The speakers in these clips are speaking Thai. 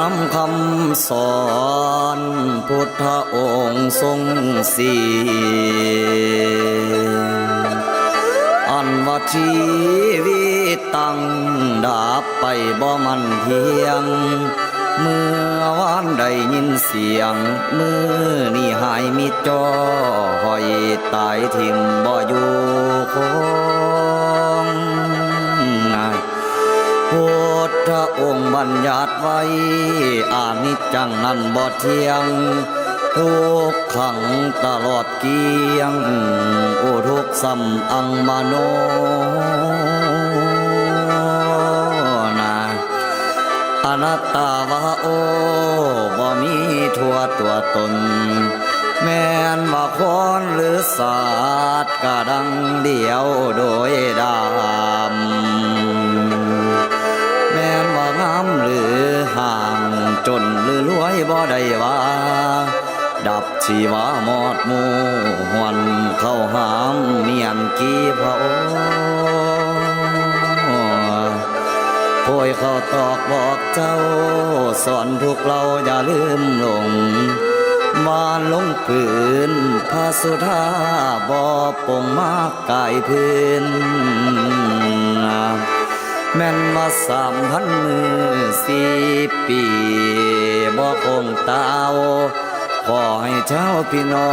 น้ำคำสอนพุทธองค์ทรงเสียงอันว่าชีวิตตั้งดับไปบ่มันเพียง เมื่อวานได้ยินเสียง มือนี่หายมิจอหอยตายทิมบ่อยู่ค ทธองค์บัญญัติไว้ อานิจจังนั้นบ่เที่ยง ทุกขังตลอดเกียง โอทุกสัมอังมโนนาอนัตตาวาโอบ่มีทั่วตัวตน แม่นว่าคนหรือศาสตร์กะดังเดียวโดยดา รวยบ่ได้ว่าดับชีวาหมอดมูหวนเข้าหามเมียนกีเผาโอยเขาตอกบอกเจ้า สอนทุกเราอย่าลืมลงมานลงพื้นพระสุธาบอปงมากกายพื้น แม่นมาสามพันมือสี่ปีบ่คงตาวขอให้เจ้าพี่น้อ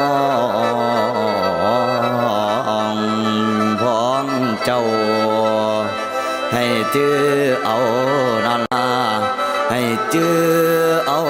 งพ้องเจ้า ให้จื้อเอานาลาให้จื้อเอา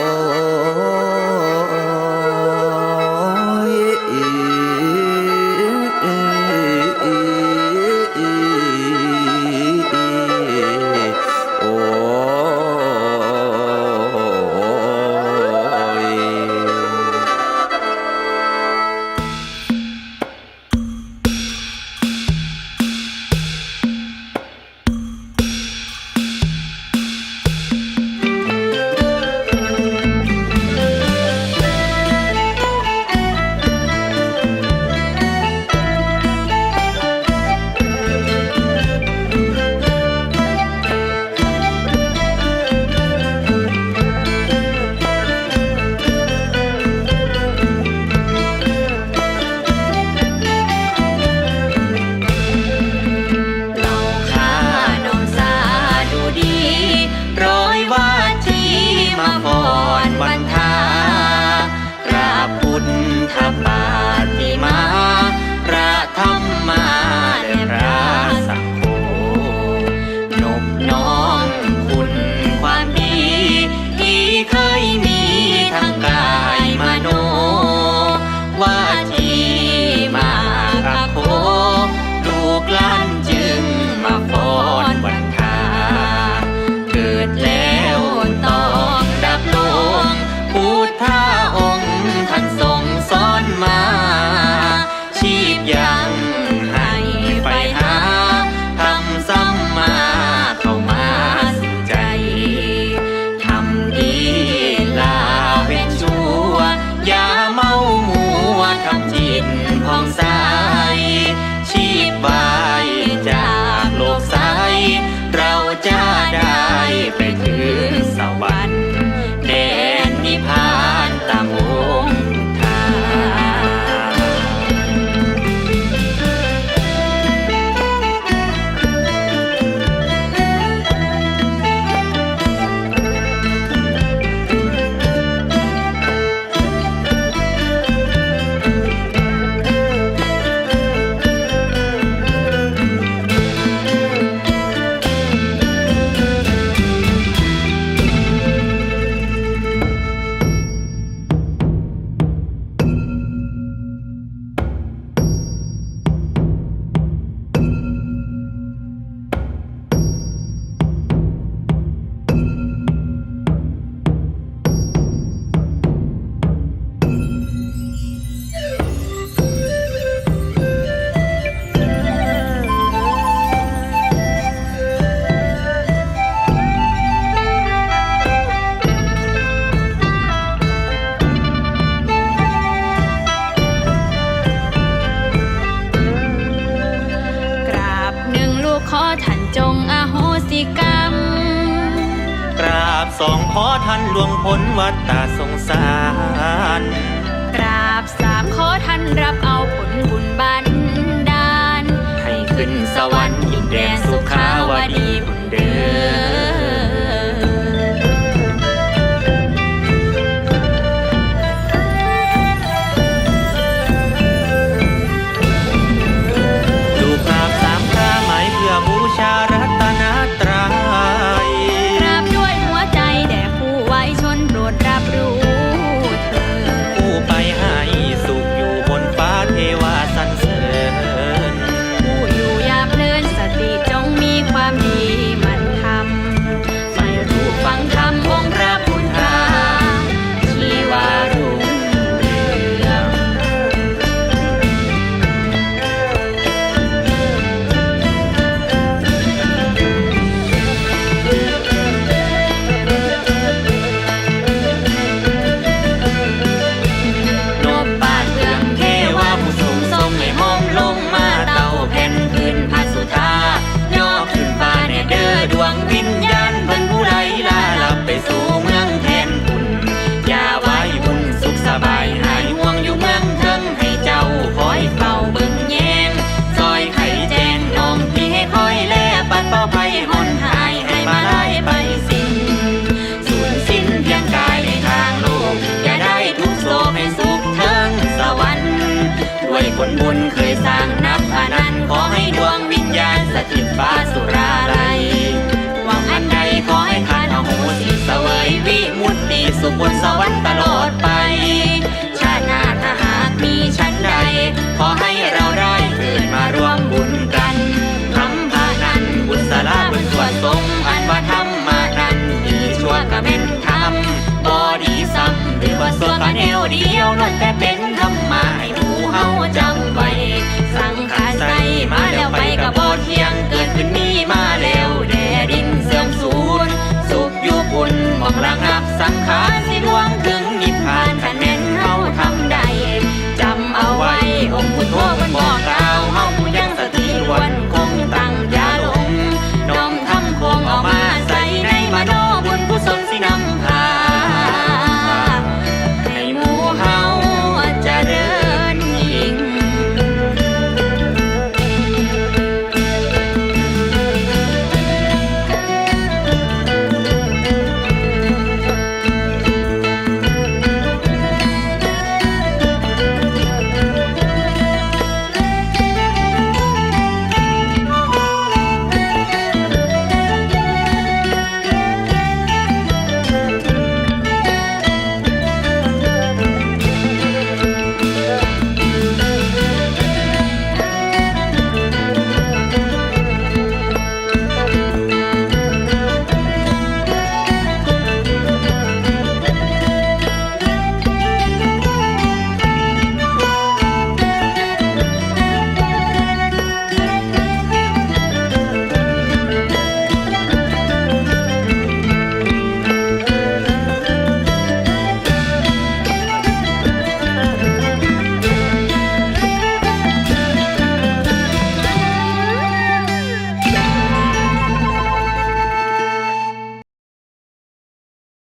สองขอท่านหลวงพ้นวัดตาสงสารกราบสามขอท่านรับเอาผลบุญบันดาลให้ขึ้นสวรรค์ บ้านสุราลัยหวังอันใดขอให้ทานอโหสิเสวยวิมุตติสุขบนสวรรค์ตลอดไป ชาติหน้าถ้าหากมีชั้นใด ขอให้เราได้เกิดมาร่วมบุญกันทำพากันบุญสาราบุญสวดสงอันว่าทำมานันดีชั่วก็เป็นธรรมบอดีซ้ำหรือว่าส่วนเดียวเดียวล้วนแต่เป็น